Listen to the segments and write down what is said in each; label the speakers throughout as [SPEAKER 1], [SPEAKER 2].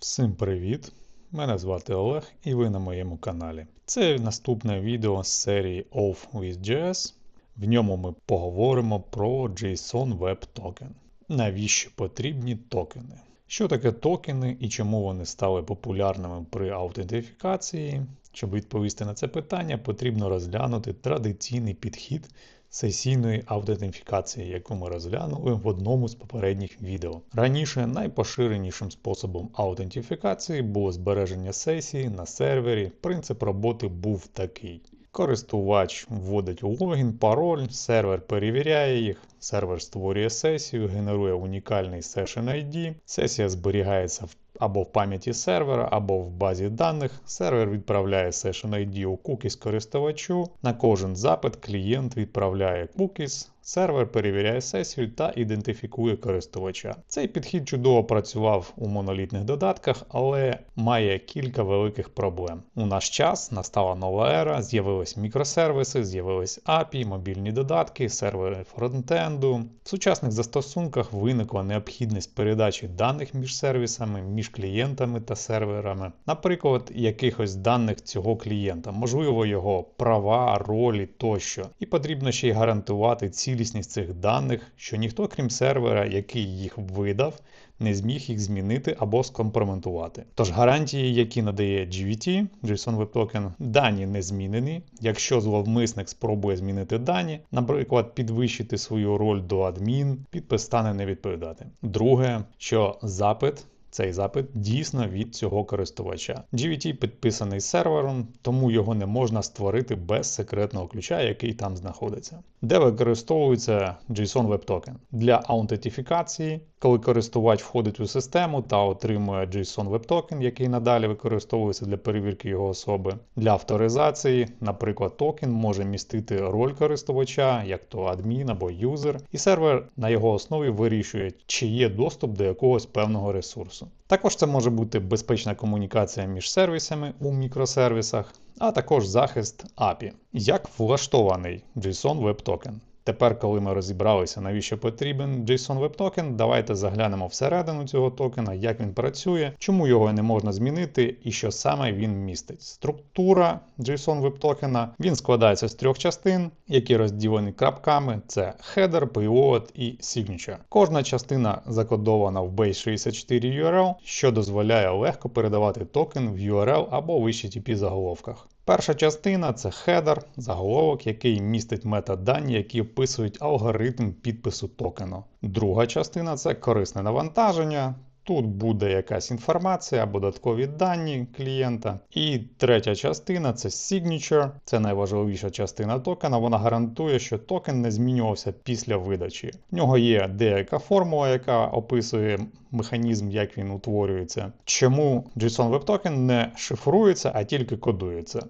[SPEAKER 1] Всім привіт! Мене звати Олег і ви на моєму каналі. Це наступне відео з серії Off with JS. В ньому ми поговоримо про JSON Web Token. Навіщо потрібні токени? Що таке токени і чому вони стали популярними при аутентифікації? Щоб відповісти на це питання, потрібно розглянути традиційний підхід сесійної аутентифікації, яку ми розглянули в одному з попередніх відео. Раніше найпоширенішим способом аутентифікації було збереження сесії на сервері. Принцип роботи був такий. Користувач вводить логін, пароль, сервер перевіряє їх, сервер створює сесію, генерує унікальний Session ID, сесія зберігається в або в пам'яті сервера, або в базі даних. Сервер відправляє Session ID у кукіс користувачу. На кожен запит клієнт відправляє cookies, сервер перевіряє сесію та ідентифікує користувача. Цей підхід чудово працював у монолітних додатках, але має кілька великих проблем. У наш час настала нова ера, з'явились мікросервіси, з'явились API, мобільні додатки, сервери фронтенду. В сучасних застосунках виникла необхідність передачі даних між сервісами, між клієнтами та серверами, наприклад, якихось даних цього клієнта, можливо, його права, ролі тощо. І потрібно ще й гарантувати цілісність цих даних, що ніхто, крім сервера, який їх видав, не зміг їх змінити або скомпрометувати. Тож гарантії, які надає GVT, JSON Web Token, дані не змінені. Якщо зловмисник спробує змінити дані, наприклад, підвищити свою роль до адмін, підпис стане не відповідати. Друге, що запит. Цей запит дійсно від цього користувача. GVT підписаний сервером, тому його не можна створити без секретного ключа, який там знаходиться. Де використовується JSON Web Token? Для аутентифікації, коли користувач входить у систему та отримує JSON Web Token, який надалі використовується для перевірки його особи. Для авторизації, наприклад, токен може містити роль користувача, як то адмін або юзер, і сервер на його основі вирішує, чи є доступ до якогось певного ресурсу. Також це може бути безпечна комунікація між сервісами у мікросервісах, а також захист API. Як влаштований JSON Web Token? Тепер, коли ми розібралися, навіщо потрібен JSON Web Token, давайте заглянемо всередину цього токена, як він працює, чому його не можна змінити і що саме він містить. Структура JSON Web Token, він складається з трьох частин, які розділені крапками: це header, payload і signature. Кожна частина закодована в base64 URL, що дозволяє легко передавати токен в URL або в HTTP заголовках. Перша частина це хедер, заголовок, який містить метадані, які описують алгоритм підпису токену. Друга частина це корисне навантаження. Тут буде якась інформація або додаткові дані клієнта. І третя частина це signature, це найважливіша частина токена. Вона гарантує, що токен не змінювався після видачі. В нього є деяка формула, яка описує механізм, як він утворюється. Чому JSON Web Token не шифрується, а тільки кодується.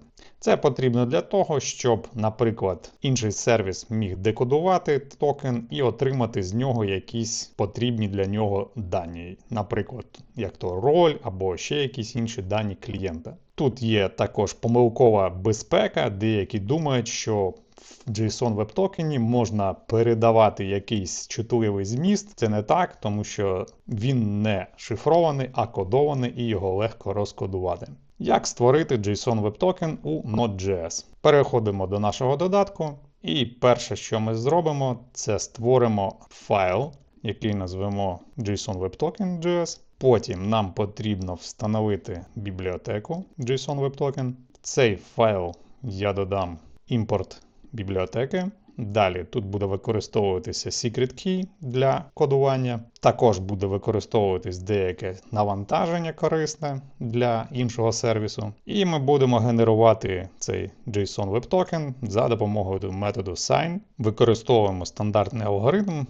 [SPEAKER 1] Це потрібно для того, щоб, наприклад, інший сервіс міг декодувати токен і отримати з нього якісь потрібні для нього дані, наприклад, як то роль або ще якісь інші дані клієнта. Тут є також помилкова безпека, деякі думають, що JSON Web токені можна передавати якийсь чутливий зміст. Це не так, тому що він не шифрований, а кодований і його легко розкодувати. Як створити JSON Web Token у Node.js? Переходимо до нашого додатку, і перше, що ми зробимо, це створимо файл, який назвемо JSON Web Token.js. Потім нам потрібно встановити бібліотеку JSON Web Token. В цей файл я додам імпорт бібліотеки. Далі тут буде використовуватися Secret Key для кодування. Також буде використовуватись деяке навантаження корисне для іншого сервісу. І ми будемо генерувати цей JSON Web Token за допомогою методу Sign. Використовуємо стандартний алгоритм.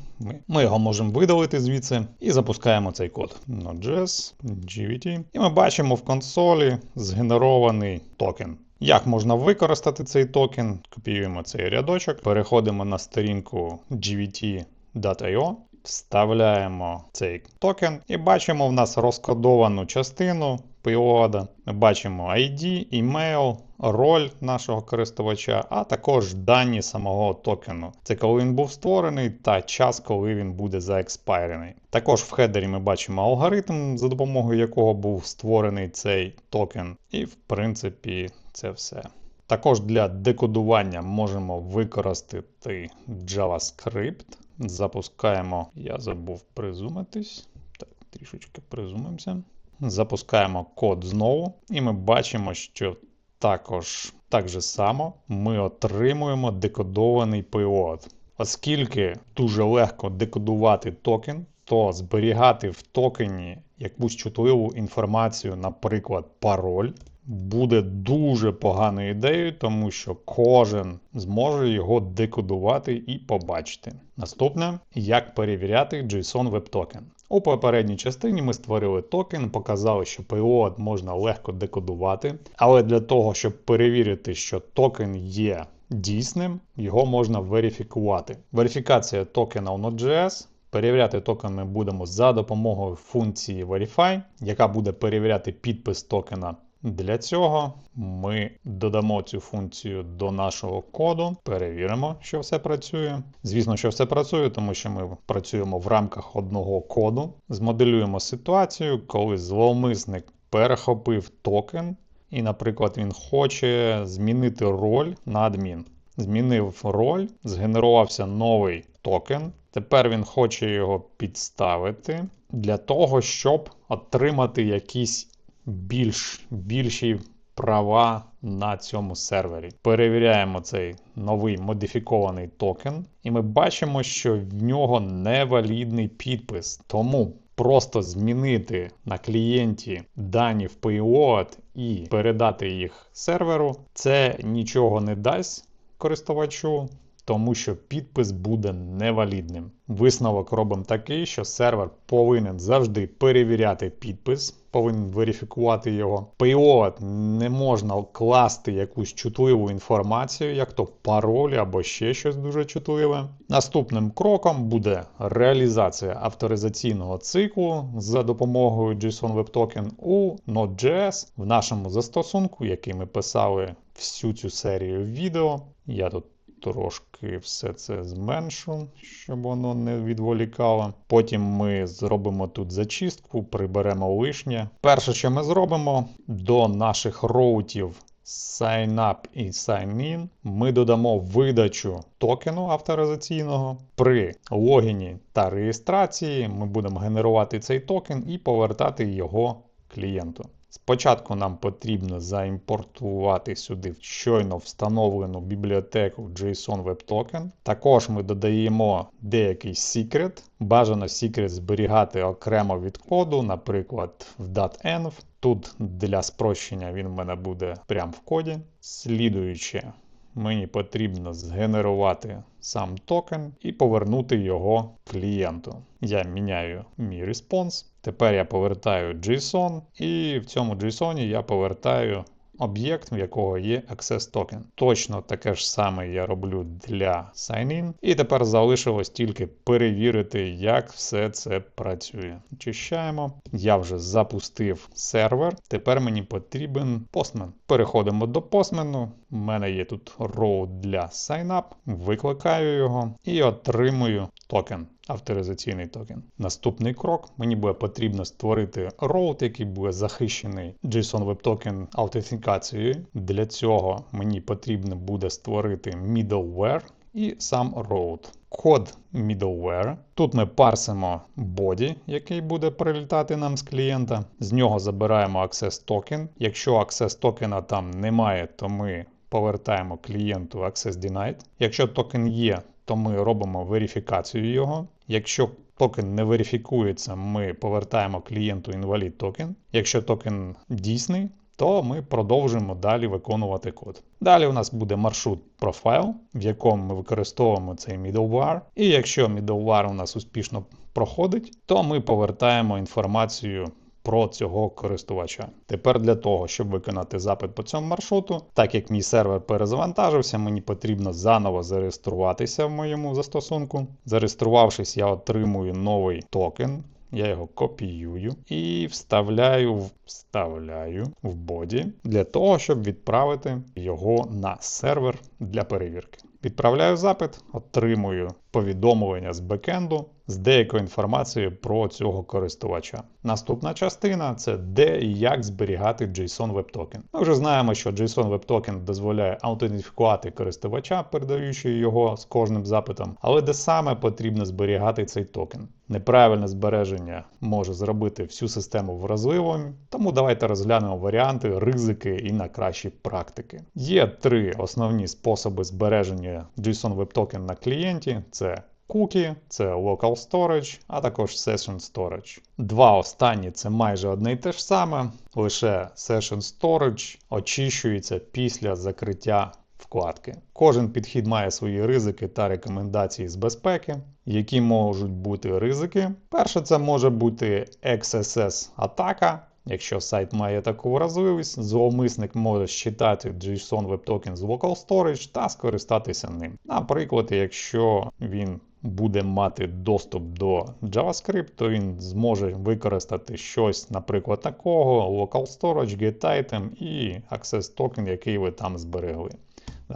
[SPEAKER 1] Ми його можемо видалити звідси і запускаємо цей код. Node.js, GVT. І ми бачимо в консолі згенерований токен. Як можна використати цей токен? Копіюємо цей рядочок, переходимо на сторінку gvt.io, вставляємо цей токен і бачимо в нас розкодовану частину. Ми бачимо ID, email, роль нашого користувача, а також дані самого токену. Це коли він був створений та час, коли він буде заекспайрений. Також в хедері ми бачимо алгоритм, за допомогою якого був створений цей токен. І в принципі це все. Також для декодування можемо використати JavaScript. Запускаємо, я забув призумитись. Так, трішечки призумимося. Запускаємо код знову, і ми бачимо, що також так же само ми отримуємо декодований payload. Оскільки дуже легко декодувати токен, то зберігати в токені якусь чутливу інформацію, наприклад, пароль, буде дуже поганою ідеєю, тому що кожен зможе його декодувати і побачити. Наступне, як перевіряти JSON Web Token. У попередній частині ми створили токен, показали, що payload можна легко декодувати, але для того, щоб перевірити, що токен є дійсним, його можна верифікувати. Верифікація токена у Node.js. Перевіряти токен ми будемо за допомогою функції Verify, яка буде перевіряти підпис токена. Для цього ми додамо цю функцію до нашого коду, перевіримо, що все працює. Звісно, що все працює, тому що ми працюємо в рамках одного коду. Змоделюємо ситуацію, коли зловмисник перехопив токен, і, наприклад, він хоче змінити роль на адмін. Змінив роль, згенерувався новий токен. Тепер він хоче його підставити для того, щоб отримати якісь більш, більші права на цьому сервері. Перевіряємо цей новий модифікований токен, і ми бачимо, що в нього невалідний підпис. Тому просто змінити на клієнті дані в payload і передати їх серверу, це нічого не дасть користувачу. Тому що підпис буде невалідним. Висновок робимо такий, що сервер повинен завжди перевіряти підпис, повинен верифікувати його. Payload не можна класти якусь чутливу інформацію, як то пароль або ще щось дуже чутливе. Наступним кроком буде реалізація авторизаційного циклу за допомогою JSON Web Token у Node.js в нашому застосунку, який ми писали всю цю серію відео. Я тут Трошки все це зменшу, щоб воно не відволікало. Потім ми зробимо тут зачистку, приберемо лишнє. Перше, що ми зробимо, до наших роутів SignUp і SignIn ми додамо видачу токену авторизаційного. При логіні та реєстрації ми будемо генерувати цей токен і повертати його клієнту. Спочатку нам потрібно заімпортувати сюди щойно встановлену бібліотеку JSON Web Token. Також ми додаємо деякий секрет. Бажано секрет зберігати окремо від коду, наприклад, в .env. Тут для спрощення він в мене буде прямо в коді. Слідуюче, мені потрібно згенерувати сам токен і повернути його клієнту. Я міняю мій респонс. Тепер я повертаю JSON, і в цьому JSON я повертаю об'єкт, в якого є Access Token. Точно таке ж саме я роблю для sign-in. І тепер залишилось тільки перевірити, як все це працює. Очищаємо. Я вже запустив сервер. Тепер мені потрібен Postman. Переходимо до Postman. У мене є тут row для sign-up. Викликаю його і отримую токен. Авторизаційний токен. Наступний крок. Мені буде потрібно створити роут, який буде захищений JSON Web Token аутентифікацією. Для цього мені потрібно буде створити middleware і сам route. Код middleware. Тут ми парсимо body, який буде прилітати нам з клієнта. З нього забираємо access токен. Якщо access токена там немає, то ми повертаємо клієнту access denied. Якщо токен є, то ми робимо верифікацію його. Якщо токен не верифікується, ми повертаємо клієнту інвалід токен. Якщо токен дійсний, то ми продовжуємо далі виконувати код. Далі у нас буде маршрут профайл, в якому ми використовуємо цей middleware. І якщо middleware у нас успішно проходить, то ми повертаємо інформацію про цього користувача. Тепер для того, щоб виконати запит по цьому маршруту, так як мій сервер перезавантажився, мені потрібно заново зареєструватися в моєму застосунку. Зареєструвавшись, я отримую новий токен. я його копіюю і вставляю вставляю в боді для того, щоб відправити його на сервер для перевірки. Відправляю запит, отримую повідомлення з бекенду з деякою інформацією про цього користувача. Наступна частина це де і як зберігати JSON Web Token. Ми вже знаємо, що JSON Web Token дозволяє аутентифікувати користувача, передаючи його з кожним запитом, але де саме потрібно зберігати цей токен. Неправильне збереження може зробити всю систему вразливою, тому давайте розглянемо варіанти, ризики і на кращі практики. Є три основні способи збереження JSON Web Token на клієнті: це Cookie, це Local Storage, а також Session Storage. Два останні це майже одне й те ж саме, лише Session Storage очищується після закриття вкладки. Кожен підхід має свої ризики та рекомендації з безпеки. Які можуть бути ризики? Перше, це може бути XSS атака. Якщо сайт має таку вразливість, зловмисник може считати JSON Web Token з Local Storage та скористатися ним. Наприклад, якщо він буде мати доступ до JavaScript, то він зможе використати щось, наприклад, такого, Local Storage, GetItem і Access Token, який ви там зберегли.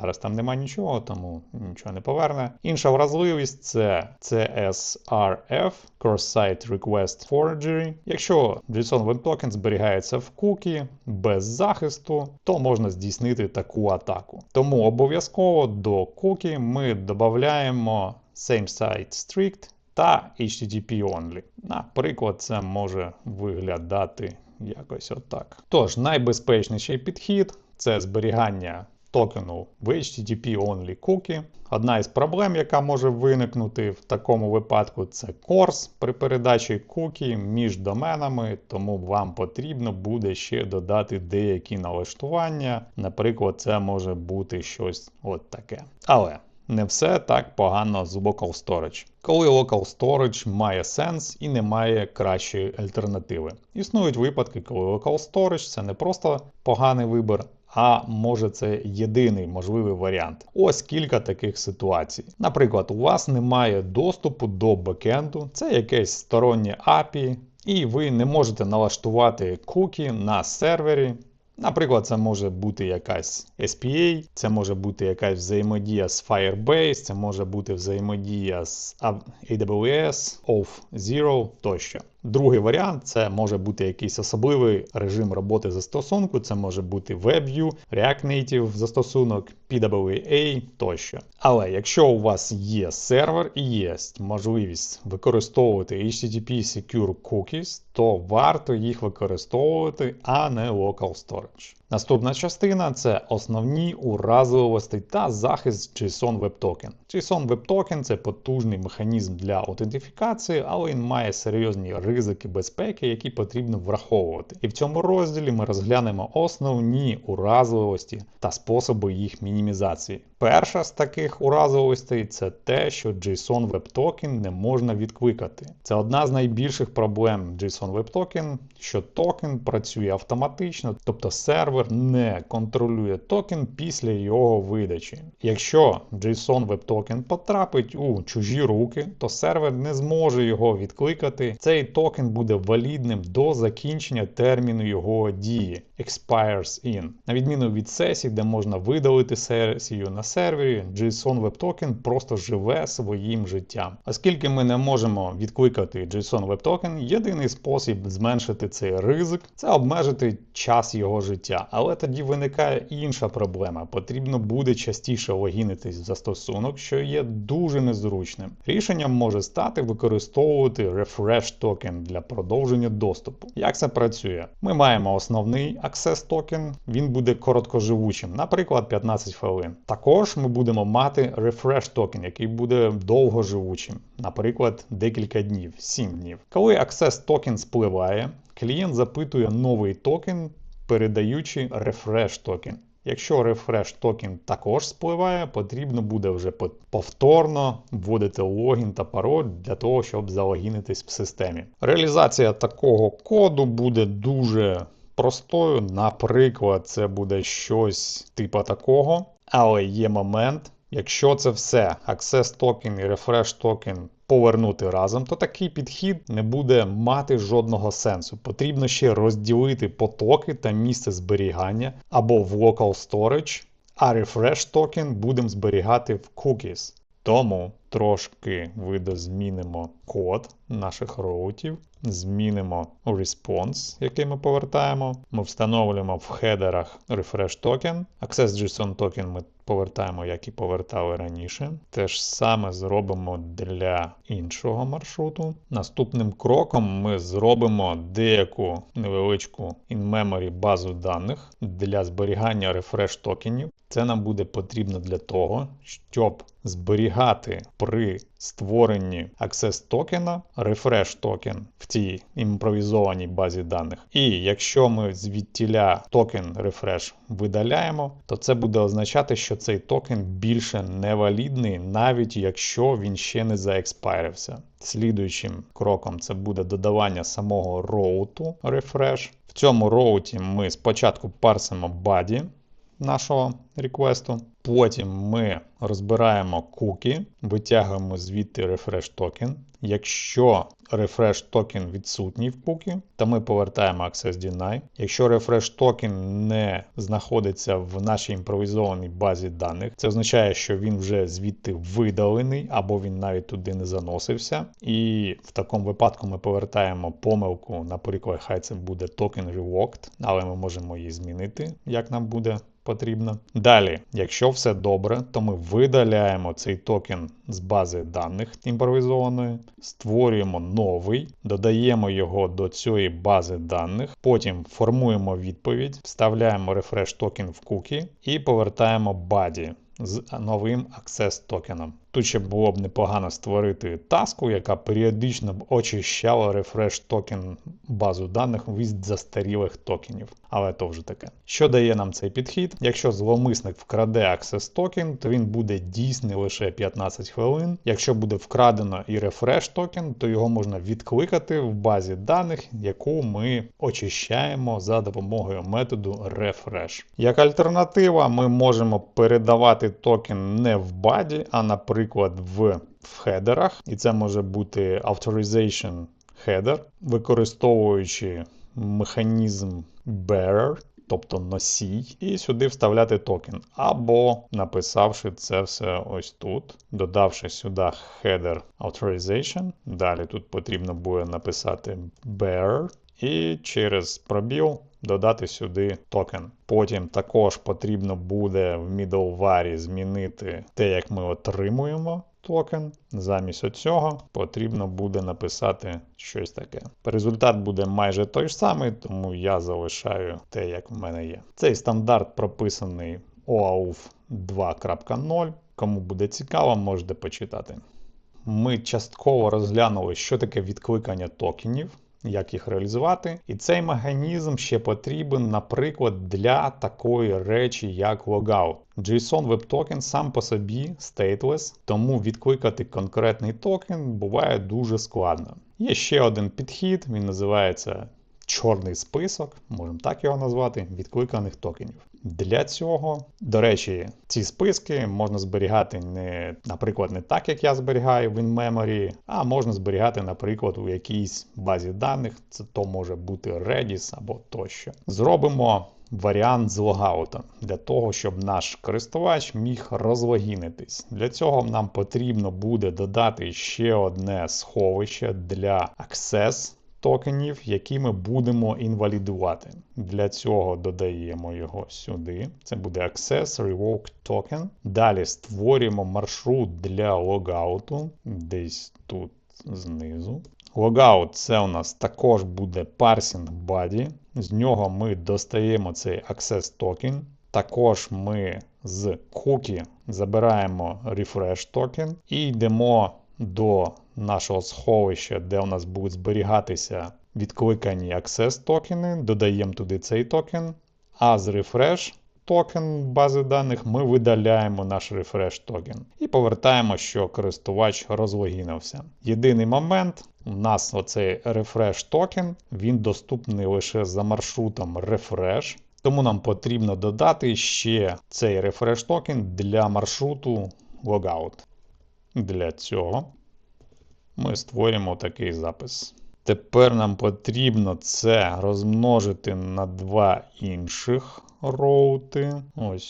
[SPEAKER 1] Зараз там нема нічого, тому нічого не поверне. Інша вразливість це CSRF, Cross-Site Request Forgery. Якщо JSON Web Token зберігається в кукі без захисту, то можна здійснити таку атаку. Тому обов'язково до кукі ми додаємо Same Site Strict та HTTP Only. Наприклад, це може виглядати якось отак. Тож, найбезпечніший підхід це зберігання токену в HTTP Only Cookie. Одна із проблем, яка може виникнути в такому випадку, це корс при передачі кукі між доменами, тому вам потрібно буде ще додати деякі налаштування. Наприклад, це може бути щось от таке. Але. Не все так погано з Local Storage. Коли Local Storage має сенс і не має кращої альтернативи. Існують випадки, коли Local Storage це не просто поганий вибір, а може це єдиний можливий варіант. Ось кілька таких ситуацій. Наприклад, у вас немає доступу до бекенду, це якесь стороннє API, і ви не можете налаштувати кукі на сервері. Наприклад, це може бути якась SPA, це може бути якась взаємодія з Firebase, це може бути взаємодія з AWS, Auth0 тощо. Другий варіант це може бути якийсь особливий режим роботи застосунку, це може бути WebView, React Native застосунок, PWA тощо. Але якщо у вас є сервер і є можливість використовувати HTTP Secure Cookies, то варто їх використовувати, а не Local Storage. Наступна частина це основні уразливості та захист JSON Web Token. JSON Web Token це потужний механізм для аутентифікації, але він має серйозні ризики безпеки, які потрібно враховувати. І в цьому розділі ми розглянемо основні уразливості та способи їх мінімізації. Перша з таких уразливостей це те, що JSON Web Token не можна відкликати. Це одна з найбільших проблем JSON Web Token, що токен працює автоматично, тобто сервер не контролює токен після його видачі. Якщо JSON Web Token потрапить у чужі руки, то сервер не зможе його відкликати. Цей токен буде валідним до закінчення терміну його дії expires in. На відміну від сесій, де можна видалити сесію на сервері, JSON Web Token просто живе своїм життям. Оскільки ми не можемо відкликати JSON Web Token, єдиний спосіб зменшити цей ризик це обмежити час його життя. Але тоді виникає інша проблема. Потрібно буде частіше логінитись в застосунок, що є дуже незручним. Рішенням може стати використовувати Refresh Token для продовження доступу. Як це працює? Ми маємо основний Access Token, він буде короткоживучим, наприклад, 15 хвилин. Також ми будемо мати Refresh Token, який буде довгоживучим, наприклад, декілька днів, 7 днів. Коли Access Token спливає, клієнт запитує новий токен, передаючи Refresh Token. Якщо Refresh токен також спливає, потрібно буде вже повторно вводити логін та пароль для того, щоб залогінитись в системі. Реалізація такого коду буде дуже простою. Наприклад, це буде щось типу такого, але є момент. Якщо це все Access токен і Refresh токен повернути разом, то такий підхід не буде мати жодного сенсу. Потрібно ще розділити потоки та місце зберігання або в Local Storage, а Refresh токен будемо зберігати в Cookies. Тому трошки видозмінимо код наших роутів, змінимо response, який ми повертаємо. Ми встановлюємо в хедерах refresh токен. Access JSON токен ми повертаємо, як і повертали раніше. Те ж саме зробимо для іншого маршруту. Наступним кроком ми зробимо деяку невеличку in-memory базу даних для зберігання refresh токенів. Це нам буде потрібно для того, щоб зберігати при створенні Access токена refresh токен в цій імпровізованій базі даних. І якщо ми звідтіля токен refresh видаляємо, то це буде означати, що цей токен більше не валідний, навіть якщо він ще не заекспайрився. Слідуючим кроком це буде додавання самого роуту refresh. В цьому роуті ми спочатку парсимо body нашого реквесту. Потім ми розбираємо куки, витягуємо звідти refresh токен. Якщо refresh токен відсутній в куки, то ми повертаємо Access Deny. Якщо refresh токен не знаходиться в нашій імпровізованій базі даних, це означає, що він вже звідти видалений, або він навіть туди не заносився. І в такому випадку ми повертаємо помилку, наприклад, хай це буде токен revoked, але ми можемо її змінити, як нам буде потрібно. Далі, якщо все добре, то ми видаляємо цей токен з бази даних імпровізованої, створюємо новий, додаємо його до цієї бази даних, потім формуємо відповідь, вставляємо refresh токен в куки і повертаємо баді з новим access токеном. Тут ще було б непогано створити таску, яка періодично б очищала рефреш токен базу даних від застарілих токенів. Але то вже таке. Що дає нам цей підхід? Якщо зловмисник вкраде Access токен, то він буде дійсний лише 15 хвилин. Якщо буде вкрадено і рефреш токен, то його можна відкликати в базі даних, яку ми очищаємо за допомогою методу refresh. Як альтернатива, ми можемо передавати токен не в баді, а наприклад наприклад, в в хедерах, і це може бути authorization header, використовуючи механізм bearer, тобто носій, і сюди вставляти токен. Або написавши це все ось тут, додавши сюди header authorization. Далі тут потрібно буде написати bearer, і через пробіл додати сюди токен. Потім також потрібно буде в middleware змінити те, як ми отримуємо токен. Замість цього потрібно буде написати щось таке. Результат буде майже той ж самий, тому я залишаю те, як в мене є. Цей стандарт прописаний OAuth 2.0. Кому буде цікаво, можете почитати. Ми частково розглянули, що таке відкликання токенів як їх реалізувати. І цей механізм ще потрібен, наприклад, для такої речі, як логаут. JSON Web Token сам по собі stateless, тому відкликати конкретний токен буває дуже складно. Є ще один підхід, він називається чорний список, можемо так його назвати, відкликаних токенів. Для цього, до речі, ці списки можна зберігати не, наприклад, не так, як я зберігаю в InMemory, а можна зберігати, наприклад, у якійсь базі даних. Це то може бути Redis або тощо. Зробимо варіант з логаутом для того, щоб наш користувач міг розлогінитись. Для цього нам потрібно буде додати ще одне сховище для Access токенів, які ми будемо інвалідувати. Для цього додаємо його сюди. Це буде Access Revoke Token. Далі створюємо маршрут для логауту, десь тут знизу. Логаут це у нас також буде parsing body. З нього ми достаємо цей Access токен. Також ми з cookie забираємо refresh токен і йдемо до нашого сховища, де у нас будуть зберігатися відкликані access токени, додаємо туди цей токен, а з refresh токен бази даних ми видаляємо наш refresh токен і повертаємо, що користувач розлогінився. Єдиний момент, у нас оцей refresh токен, він доступний лише за маршрутом refresh. Тому нам потрібно додати ще цей refresh токен для маршруту logout. Для цього ми створюємо такий запис. Тепер нам потрібно це розмножити на два інших роути. Ось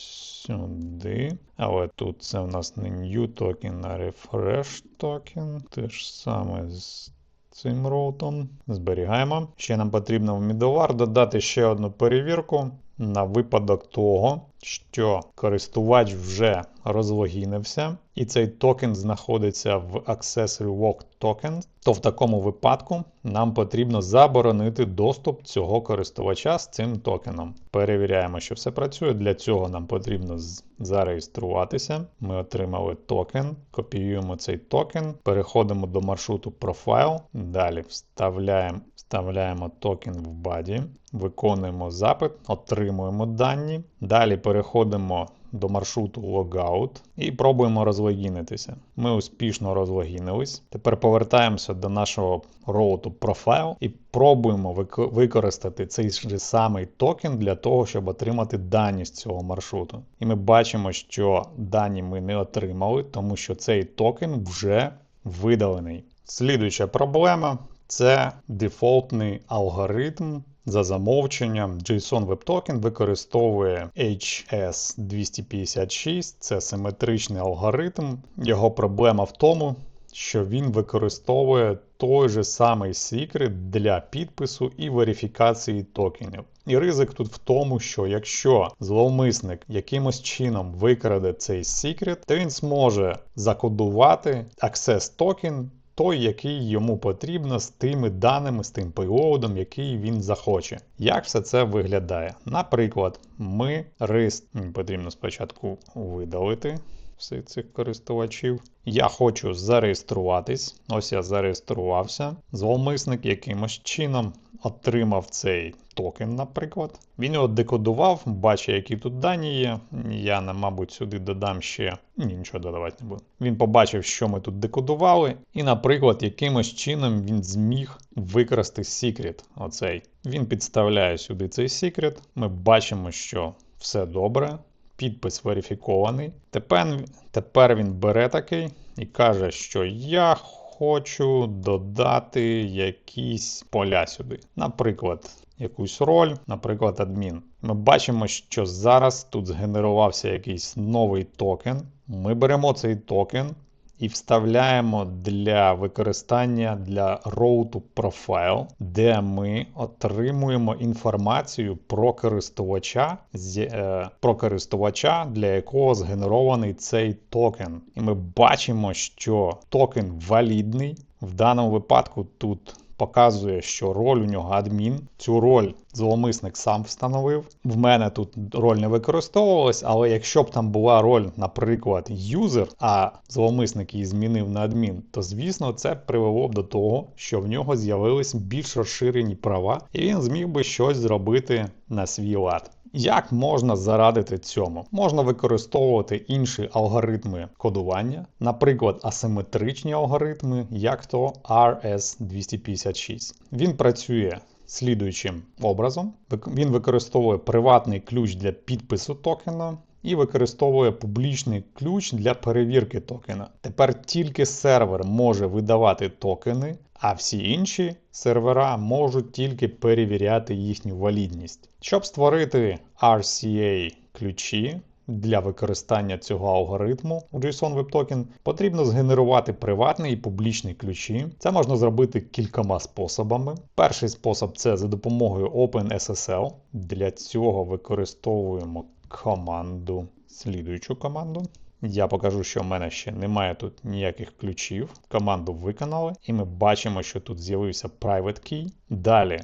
[SPEAKER 1] сюди. Але тут це в нас не new token, а refresh token. Те ж саме з цим роутом. Зберігаємо. Ще нам потрібно в middleware додати ще одну перевірку на випадок того, що користувач вже розлогінився, і цей токен знаходиться в Accessory Walk Token, то в такому випадку нам потрібно заборонити доступ цього користувача з цим токеном. Перевіряємо, що все працює. Для цього нам потрібно зареєструватися. Ми отримали токен, копіюємо цей токен, переходимо до маршруту Profile, далі вставляємо, вставляємо токен в баді, виконуємо запит, отримуємо дані. Далі переходимо до маршруту Logout і пробуємо розлогінитися. Ми успішно розлогінились. Тепер повертаємося до нашого роуту Profile і пробуємо використати цей же самий токен для того, щоб отримати дані з цього маршруту. І ми бачимо, що дані ми не отримали, тому що цей токен вже видалений. Слідуюча проблема це дефолтний алгоритм. За замовченням, JSON Web Token використовує HS256, це симетричний алгоритм. Його проблема в тому, що він використовує той же самий секрет для підпису і верифікації токенів. І ризик тут в тому, що якщо зловмисник якимось чином викраде цей секрет, то він зможе закодувати access токен той, який йому потрібно з тими даними, з тим пейлоудом, який він захоче. Як все це виглядає? Наприклад, ми рис потрібно спочатку видалити всіх цих користувачів. Я хочу зареєструватись. Ось я зареєструвався. Зловмисник якимось чином отримав цей токен, наприклад. Він його декодував, бачить, які тут дані є. Я, мабуть, сюди додам ще. Ні, нічого додавати не буду. Він побачив, що ми тут декодували, і, наприклад, якимось чином він зміг викрасти секрет. Оцей. Він підставляє сюди цей секрет. Ми бачимо, що все добре підпис верифікований. Тепер, тепер він бере такий і каже, що я хочу додати якісь поля сюди. Наприклад, якусь роль, наприклад, адмін. Ми бачимо, що зараз тут згенерувався якийсь новий токен. Ми беремо цей токен і вставляємо для використання для роуту Profile, де ми отримуємо інформацію про користувача, е, про користувача, для якого згенерований цей токен. І ми бачимо, що токен валідний. В даному випадку тут показує, що роль у нього адмін. Цю роль зловмисник сам встановив. В мене тут роль не використовувалась, але якщо б там була роль, наприклад, юзер, а зловмисник її змінив на адмін, то звісно це привело б до того, що в нього з'явились більш розширені права, і він зміг би щось зробити на свій лад. Як можна зарадити цьому? Можна використовувати інші алгоритми кодування, наприклад, асиметричні алгоритми, як то RS256. Він працює слідуючим образом. Він використовує приватний ключ для підпису токена. І використовує публічний ключ для перевірки токена. Тепер тільки сервер може видавати токени, а всі інші сервера можуть тільки перевіряти їхню валідність. Щоб створити RCA ключі для використання цього алгоритму у JSON Web Token, потрібно згенерувати приватний і публічний ключі. Це можна зробити кількома способами. Перший спосіб це за допомогою OpenSSL. Для цього використовуємо команду, слідуючу команду. Я покажу, що в мене ще немає тут ніяких ключів. Команду виконали, і ми бачимо, що тут з'явився private key. Далі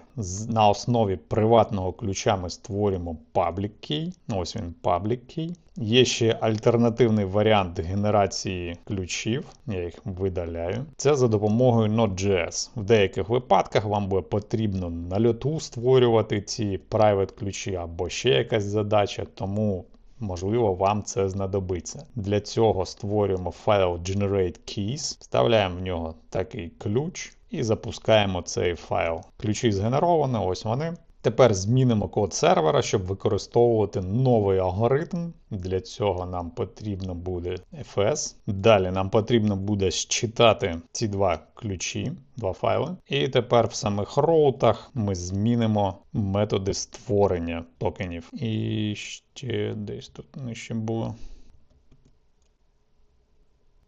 [SPEAKER 1] на основі приватного ключа ми створюємо public key. Ось він public key. Є ще альтернативний варіант генерації ключів, я їх видаляю. Це за допомогою Node.js. В деяких випадках вам буде потрібно на льоту створювати ці private ключі або ще якась задача, тому Можливо, вам це знадобиться. Для цього створюємо файл Generate Keys, вставляємо в нього такий ключ і запускаємо цей файл. Ключі згенеровано, ось вони. Тепер змінимо код сервера, щоб використовувати новий алгоритм. Для цього нам потрібно буде fs. Далі нам потрібно буде считати ці два ключі, два файли. І тепер в самих роутах ми змінимо методи створення токенів. І ще десь тут нижче було.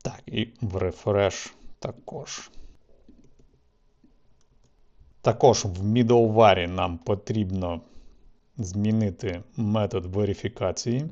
[SPEAKER 1] Так, і в refresh також. Також в middleware нам потрібно змінити метод верифікації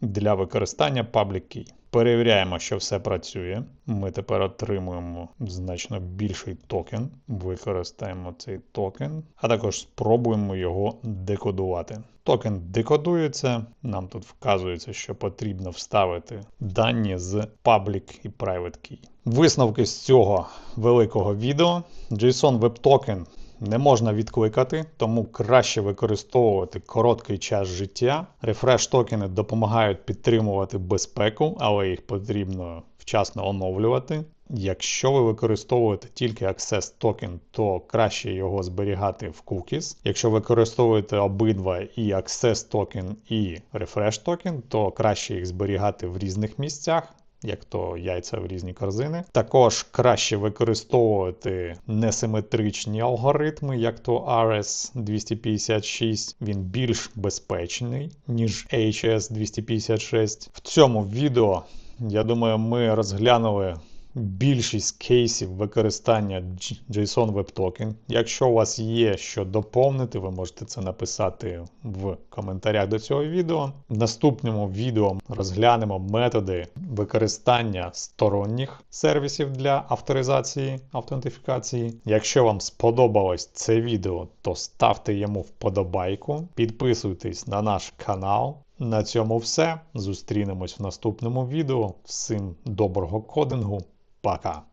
[SPEAKER 1] для використання public key. Перевіряємо, що все працює. Ми тепер отримуємо значно більший токен. Використаємо цей токен, а також спробуємо його декодувати. Токен декодується, нам тут вказується, що потрібно вставити дані з public і private key. Висновки з цього великого відео. JSON Web Token не можна відкликати, тому краще використовувати короткий час життя. Рефреш токени допомагають підтримувати безпеку, але їх потрібно вчасно оновлювати. Якщо ви використовуєте тільки Access токен, то краще його зберігати в cookies. Якщо використовуєте обидва і Access токен, і Refresh токен, то краще їх зберігати в різних місцях як то яйця в різні корзини. Також краще використовувати несиметричні алгоритми, як то RS256. Він більш безпечний, ніж HS256. В цьому відео, я думаю, ми розглянули більшість кейсів використання JSON Web Token. Якщо у вас є що доповнити, ви можете це написати в коментарях до цього відео. В наступному відео розглянемо методи використання сторонніх сервісів для авторизації автентифікації. Якщо вам сподобалось це відео, то ставте йому вподобайку, підписуйтесь на наш канал. На цьому все. Зустрінемось в наступному відео. Всім доброго кодингу. placar.